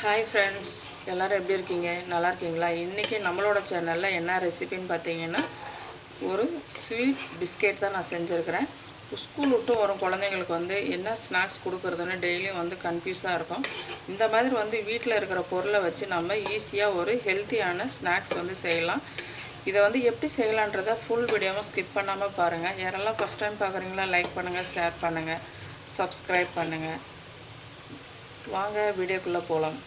Hi friends எல்லோரும் எப்படி இருக்கீங்க? நல்லா இருக்கீங்களா? இன்றைக்கி நம்மளோட சேனலில் என்ன ரெசிபின்னு பார்த்தீங்கன்னா ஒரு ஸ்வீட் பிஸ்கெட் தான் நான் செஞ்சுருக்கிறேன். ஸ்கூல் விட்டு வரும் குழந்தைங்களுக்கு வந்து என்ன ஸ்நாக்ஸ் கொடுக்குறதுன்னு டெய்லியும் வந்து கன்ஃபியூஸாக இருக்கும். இந்த மாதிரி வந்து வீட்டில் இருக்கிற பொருளை வச்சு நம்ம ஈஸியாக ஒரு ஹெல்த்தியான ஸ்நாக்ஸ் வந்து செய்யலாம். இதை வந்து எப்படி செய்யலான்றதை ஃபுல் வீடியோவும் ஸ்கிப் பண்ணாமல் பாருங்கள் யாரெல்லாம் ஃபஸ்ட் டைம் பார்க்குறீங்களா லைக் பண்ணுங்கள் ஷேர் பண்ணுங்கள் சப்ஸ்கிரைப் பண்ணுங்கள் வாங்க வீடியோக்குள்ளே போகலாம்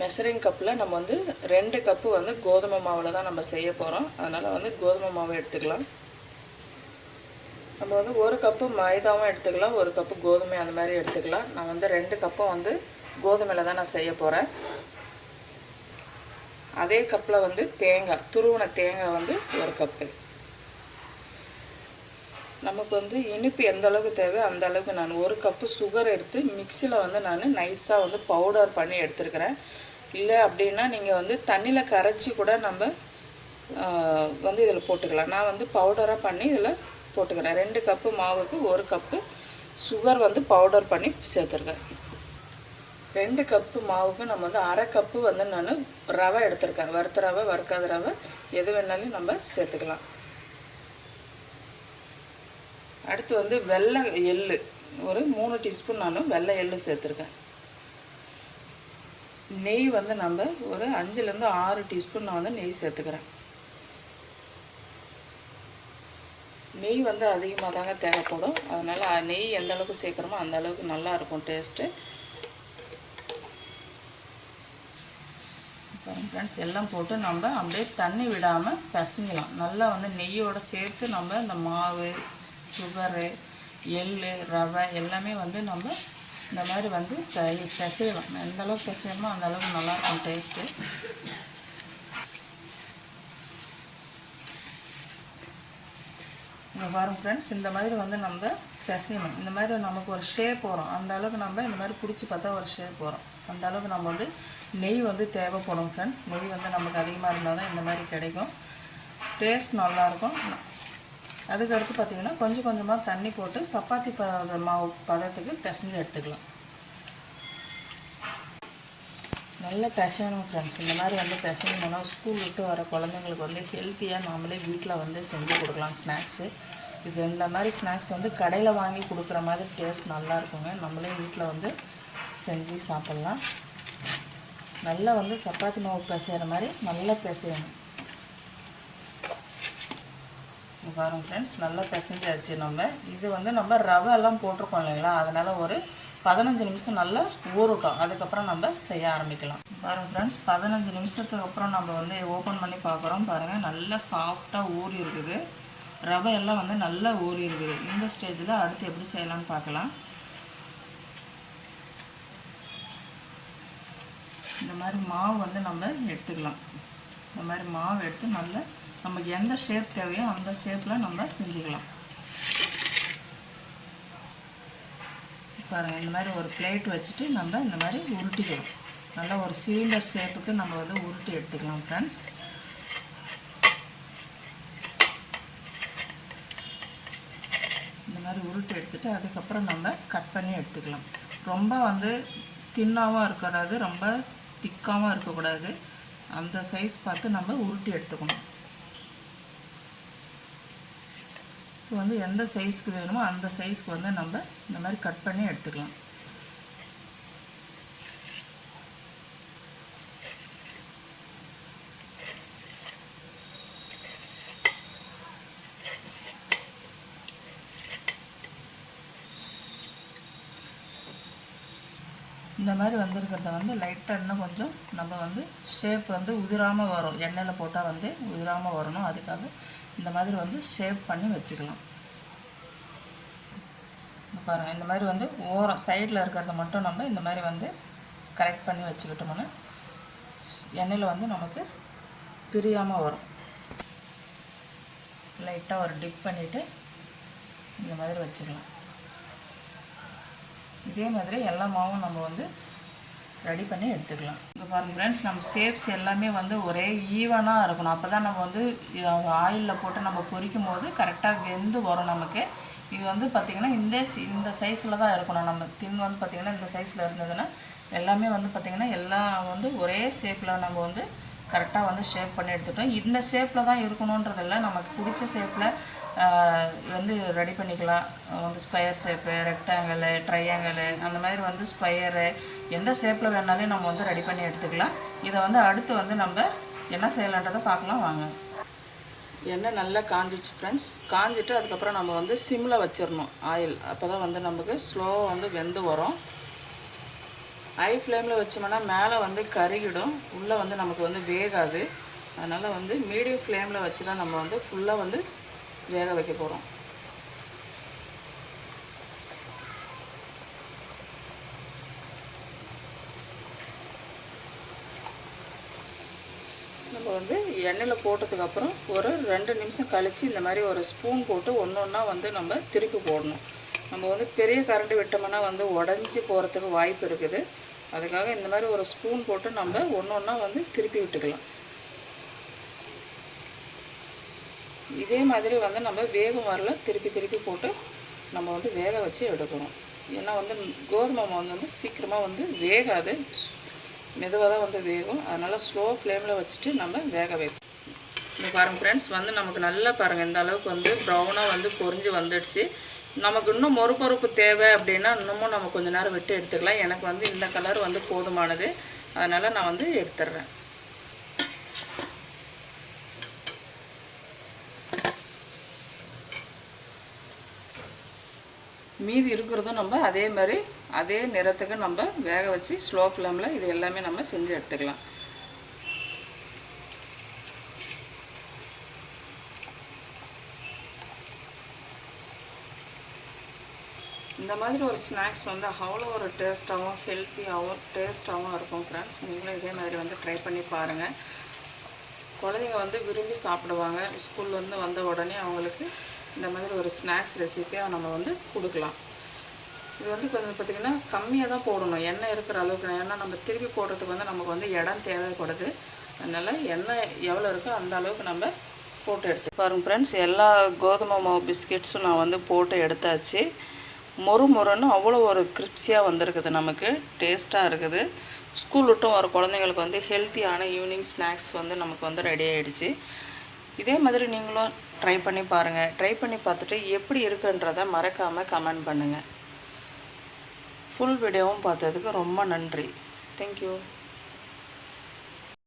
மெஷரிங் கப்பில் நம்ம வந்து ரெண்டு கப்பு வந்து கோதுமை மாவில் தான் நம்ம செய்ய போகிறோம் அதனால் வந்து கோதுமை மாவை எடுத்துக்கலாம். நம்ம வந்து ஒரு கப்பு மைதாவும் எடுத்துக்கலாம் ஒரு கப்பு கோதுமை அந்த மாதிரி எடுத்துக்கலாம். நான் வந்து ரெண்டு கப்பும் வந்து கோதுமையில் தான் நான் செய்ய போகிறேன் அதே கப்பில் வந்து தேங்காய் துருவன தேங்காய் வந்து ஒரு கப்பு நமக்கு வந்து இனிப்பு எந்த அளவுக்கு தேவை அந்த அளவுக்கு நான் ஒரு கப்பு சுகர் எடுத்து மிக்சியில் வந்து நான் நைஸாக வந்து பவுடர் பண்ணி எடுத்துருக்கிறேன். இல்லை அப்படின்னா நீங்கள் வந்து தண்ணியில் கரைச்சி கூட நம்ம வந்து இதில் போட்டுக்கலாம். நான் வந்து பவுடராக பண்ணி இதில் போட்டுக்கிறேன். ரெண்டு கப்பு மாவுக்கு ஒரு கப்பு சுகர் வந்து பவுடர் பண்ணி சேர்த்துருக்கேன். ரெண்டு கப்பு மாவுக்கு நம்ம வந்து அரை கப்பு வந்து நான் ரவை எடுத்திருக்கேன். வறுத்த ரவை வறுக்காத ரவை எது வேணாலும் நம்ம சேர்த்துக்கலாம். அடுத்து வந்து வெள்ளை எள்ளு. ஒரு மூணு டீஸ்பூன் நானும் வெள்ளை எள்ளு சேர்த்துருக்கேன். நெய் வந்து நம்ம ஒரு அஞ்சுலேருந்து ஆறு டீஸ்பூன் நான் வந்து நெய் சேர்த்துக்கிறேன். நெய் வந்து அதிகமாக தாங்க தேவைப்படும். அதனால் நெய் எந்த அளவுக்கு சேர்க்குறோமோ அந்த அளவுக்கு நல்லா இருக்கும் டேஸ்ட்டு. ஃப்ரெண்ட்ஸ் எல்லாம் போட்டு நம்ம அப்படியே தண்ணி விடாமல் பசங்கலாம் நல்லா வந்து நெய்யோடு சேர்த்து நம்ம இந்த மாவு சுகரு எள் ரவை எல்லாமே வந்து நம்ம இந்த மாதிரி வந்து பிசையலாம் எந்தளவுக்கு பிசையணுமோ அந்த அளவுக்கு நல்லாயிருக்கும் டேஸ்ட்டு இங்கே பாருங்க ஃப்ரெண்ட்ஸ் இந்த மாதிரி வந்து நம்ம பிசையணும். இந்த மாதிரி நமக்கு ஒரு ஷேப் வரும். அந்த அளவுக்கு நம்ம இந்த மாதிரி பிடிச்சி பார்த்தா ஒரு ஷேப் வரும். அந்த அளவுக்கு நம்ம வந்து நெய் வந்து தேவைப்படும் ஃப்ரெண்ட்ஸ் நெய் வந்து நமக்கு அதிகமாக இருந்தால் தான் இந்த மாதிரி கிடைக்கும். டேஸ்ட் நல்லாயிருக்கும். அதுக்கடுத்து பார்த்திங்கன்னா கொஞ்சம் கொஞ்சமாக தண்ணி போட்டு சப்பாத்தி பத மாவு பதத்துக்கு பிசைஞ்சு எடுத்துக்கலாம். நல்ல பிசையணும் ஃப்ரெண்ட்ஸ் இந்த மாதிரி வந்து பிசையணும்னா ஸ்கூல் விட்டு வர குழந்தைங்களுக்கு வந்து ஹெல்த்தியாக நாமளே வீட்டில் வந்து செஞ்சு கொடுக்கலாம் ஸ்நாக்ஸு இது இந்த மாதிரி ஸ்நாக்ஸ் வந்து கடையில் வாங்கி கொடுக்குற மாதிரி டேஸ்ட் நல்லா இருக்குங்க. நம்மளே வீட்டில் வந்து செஞ்சு சாப்பிட்லாம். நல்லா வந்து சப்பாத்தி மாவு பிசைகிற மாதிரி நல்லா பிசையணும். பாருங்கள் ஃப்ரெண்ட்ஸ் நல்லா பிசைஞ்சாச்சு நம்ம. இது வந்து நம்ம ரவை எல்லாம் போட்டிருக்கோம் இல்லைங்களா? அதனால் ஒரு பதினஞ்சு நிமிஷம் நல்லா ஊறட்டும். அதுக்கப்புறம் நம்ம செய்ய ஆரம்பிக்கலாம். பாருங்கள் ஃப்ரெண்ட்ஸ் பதினஞ்சு நிமிஷத்துக்கு அப்புறம் நம்ம வந்து ஓப்பன் பண்ணி பார்க்குறோம். பாருங்கள் நல்லா சாஃப்டாக ஊறி இருக்குது. ரவை எல்லாம் வந்து நல்லா ஊறி இருக்குது. இந்த ஸ்டேஜில் அடுத்து எப்படி செய்யலாம்னு பார்க்கலாம். இந்த மாதிரி மாவு வந்து நம்ம எடுத்துக்கலாம். இந்த மாதிரி மாவு எடுத்து நல்லா நமக்கு எந்த ஷேப் தேவையோ அந்த ஷேப்பில் நம்ம செஞ்சுக்கலாம். பாருங்கள் இந்த மாதிரி ஒரு பிளேட் வச்சுட்டு நம்ம இந்த மாதிரி உருட்டிக்கலாம். நல்லா ஒரு சிலிண்டர் ஷேப்புக்கு நம்ம வந்து உருட்டி எடுத்துக்கலாம் ஃப்ரெண்ட்ஸ் இந்த மாதிரி உருட்டி எடுத்துகிட்டு அதுக்கப்புறம் நம்ம கட் பண்ணி எடுத்துக்கலாம். ரொம்ப வந்து தின்னாகவும் இருக்கக்கூடாது ரொம்ப திக்காகவும் இருக்கக்கூடாது. அந்த சைஸ் பார்த்து நம்ம உருட்டி எடுத்துக்கணும். இப்போ வந்து எந்த சைஸ்க்கு வேணுமோ அந்த சைஸ்க்கு வந்து நம்ம இந்த மாதிரி கட் பண்ணி எடுத்துக்கலாம். இந்த மாதிரி வந்திருக்கிறத வந்து லைட்டாக இன்னும் கொஞ்சம் நம்ம வந்து ஷேப் வந்து உதிராமல் வரும். எண்ணெயில் போட்டால் வந்து உதிராமல் வரணும். அதுக்காக இந்த மாதிரி வந்து ஷேப் பண்ணி வச்சுக்கலாம். பாருங்கள் இந்த மாதிரி வந்து ஓரம் சைடில் இருக்கிறத மட்டும் நம்ம இந்த மாதிரி வந்து கரெக்ட் பண்ணி வச்சுக்கிட்டோம்னா எண்ணெயில் வந்து நமக்கு பிரியாமல் வரும். லைட்டாக ஒரு டிப் பண்ணிவிட்டு இந்த மாதிரி வச்சுக்கலாம். இதே மாதிரி எல்லா மாவும் நம்ம வந்து ரெடி பண்ணி எடுத்துக்கலாம். இப்போ பாருங்கள் ஃப்ரெண்ட்ஸ் நம்ம ஷேப்ஸ் எல்லாமே வந்து ஒரே ஈவனாக இருக்கணும். அப்போ தான் நம்ம வந்து ஆயிலில் போட்டு நம்ம பொரிக்கும் போது கரெக்டாக வெந்து வரும் நமக்கு. இது வந்து பார்த்திங்கன்னா இந்த இந்த சைஸில் தான் இருக்கணும். நம்ம தின் வந்து பார்த்திங்கன்னா இந்த சைஸில் இருந்ததுன்னா எல்லாமே வந்து பார்த்திங்கன்னா எல்லாம் வந்து ஒரே ஷேப்பில் நம்ம வந்து கரெக்டாக வந்து ஷேப் பண்ணி எடுத்துட்டோம். இந்த ஷேப்பில் தான் இருக்கணுன்றதில்ல. நமக்கு பிடிச்ச ஷேப்பில் வந்து ரெடி பண்ணிக்கலாம். வந்து ஸ்கொயர் ஷேப்பு ரெக்டாங்கிளு ட்ரையாங்கிளு அந்த மாதிரி வந்து ஸ்கொயரு எந்த ஷேப்பில் வேணாலும் நம்ம வந்து ரெடி பண்ணி எடுத்துக்கலாம். இதை வந்து அடுத்து வந்து நம்ம என்ன செய்யலான்றதை பார்க்கலாம் வாங்க. எண்ணெய் நல்லா காஞ்சிடுச்சு ஃப்ரெண்ட்ஸ் காஞ்சிட்டு அதுக்கப்புறம் நம்ம வந்து சிம்மில் வச்சிடணும். ஆயில் அப்போ தான் வந்து நமக்கு ஸ்லோவாக வந்து வெந்து வரும். ஹை ஃப்ளேமில் வச்சோம்னா மேலே வந்து கருகிடும். உள்ளே வந்து நமக்கு வந்து வேகாது. அதனால் வந்து மீடியம் ஃப்ளேமில் வச்சு தான் நம்ம வந்து ஃபுல்லாக வந்து வேக வைக்க போகிறோம் நம்ம வந்து எண்ணெயில் போட்டதுக்கப்புறம் ஒரு ரெண்டு நிமிஷம் கழித்து இந்த மாதிரி ஒரு ஸ்பூன் போட்டு ஒன்று ஒன்றா வந்து நம்ம திருப்பி போடணும். நம்ம வந்து பெரிய கரண்டி விட்டோம்னா வந்து உடஞ்சி போகிறதுக்கு வாய்ப்பு இருக்குது. அதுக்காக இந்த மாதிரி ஒரு ஸ்பூன் போட்டு நம்ம ஒன்று ஒன்றா வந்து திருப்பி விட்டுக்கலாம். இதே மாதிரி வந்து நம்ம வேகம் வரல திருப்பி திருப்பி போட்டு நம்ம வந்து வேக வச்சு எடுக்கணும். ஏன்னா வந்து கோதுமை மாவு வந்து சீக்கிரமாக வந்து வேகாது. மெதுவாக தான் வந்து வேகும். அதனால் ஸ்லோ ஃப்ளேமில் வச்சுட்டு நம்ம வேக வைப்போம். இப்போ பாருங்கள் ஃப்ரெண்ட்ஸ் வந்து நமக்கு நல்லா பாருங்கள் இந்த அளவுக்கு வந்து ப்ரௌனாக வந்து பொறிஞ்சு வந்துடுச்சு. நமக்கு இன்னும் மொறுபொறுப்பு தேவை அப்படின்னா இன்னமும் நம்ம கொஞ்சம் நேரம் விட்டு எடுத்துக்கலாம். எனக்கு வந்து இந்த கலர் வந்து போதுமானது. அதனால் நான் வந்து எடுத்துடுறேன். மீதி இருக்கிறதும் நம்ம அதே மாதிரி அதே நிறத்துக்கு நம்ம வேக வச்சு ஸ்லோ ஃப்ளேமில் இது எல்லாமே நம்ம செஞ்சு எடுத்துக்கலாம். இந்த மாதிரி ஒரு ஸ்நாக்ஸ் வந்து அவ்வளோ ஒரு டேஸ்ட்டாகவும் ஹெல்த்தியாகவும் டேஸ்ட்டாகவும் இருக்கும் ஃப்ரெண்ட்ஸ் நீங்களும் இதே மாதிரி வந்து ட்ரை பண்ணி பாருங்கள் குழந்தைங்க வந்து விரும்பி சாப்பிடுவாங்க. ஸ்கூல்லேருந்து வந்த உடனே அவங்களுக்கு இந்த மாதிரி ஒரு ஸ்நாக்ஸ் ரெசிப்பியாக நம்ம வந்து கொடுக்கலாம். இது வந்து கொஞ்சம் பார்த்திங்கன்னா கம்மியாக தான் போடணும். எண்ணெய் இருக்கிற அளவுக்கு ஏன்னா நம்ம திருப்பி போடுறதுக்கு வந்து நமக்கு வந்து இடம் தேவைப்படுது. அதனால் எண்ணெய் எவ்வளோ இருக்கோ அந்த அளவுக்கு நம்ம போட்டு எடுத்து பாருங்கள் ஃப்ரெண்ட்ஸ் எல்லா கோதுமை மாவு பிஸ்கெட்ஸும் நான் வந்து போட்டு எடுத்தாச்சு. மொறு மொறுன்னு அவ்வளோ ஒரு கிரிப்ஸியாக வந்திருக்குது. நமக்கு டேஸ்ட்டாக இருக்குது. ஸ்கூல் விட்டும் வர குழந்தைங்களுக்கு வந்து ஹெல்த்தியான ஈவினிங் ஸ்நாக்ஸ் வந்து நமக்கு வந்து ரெடி ஆகிடுச்சு இதே மாதிரி நீங்களும் ட்ரை பண்ணி பாருங்கள் ட்ரை பண்ணி பார்த்துட்டு எப்படி இருக்குன்றதை மறக்காமல் கமெண்ட் பண்ணுங்கள் ஃபுல் வீடியோவும் பார்த்ததுக்கு ரொம்ப நன்றி. தேங்க்யூ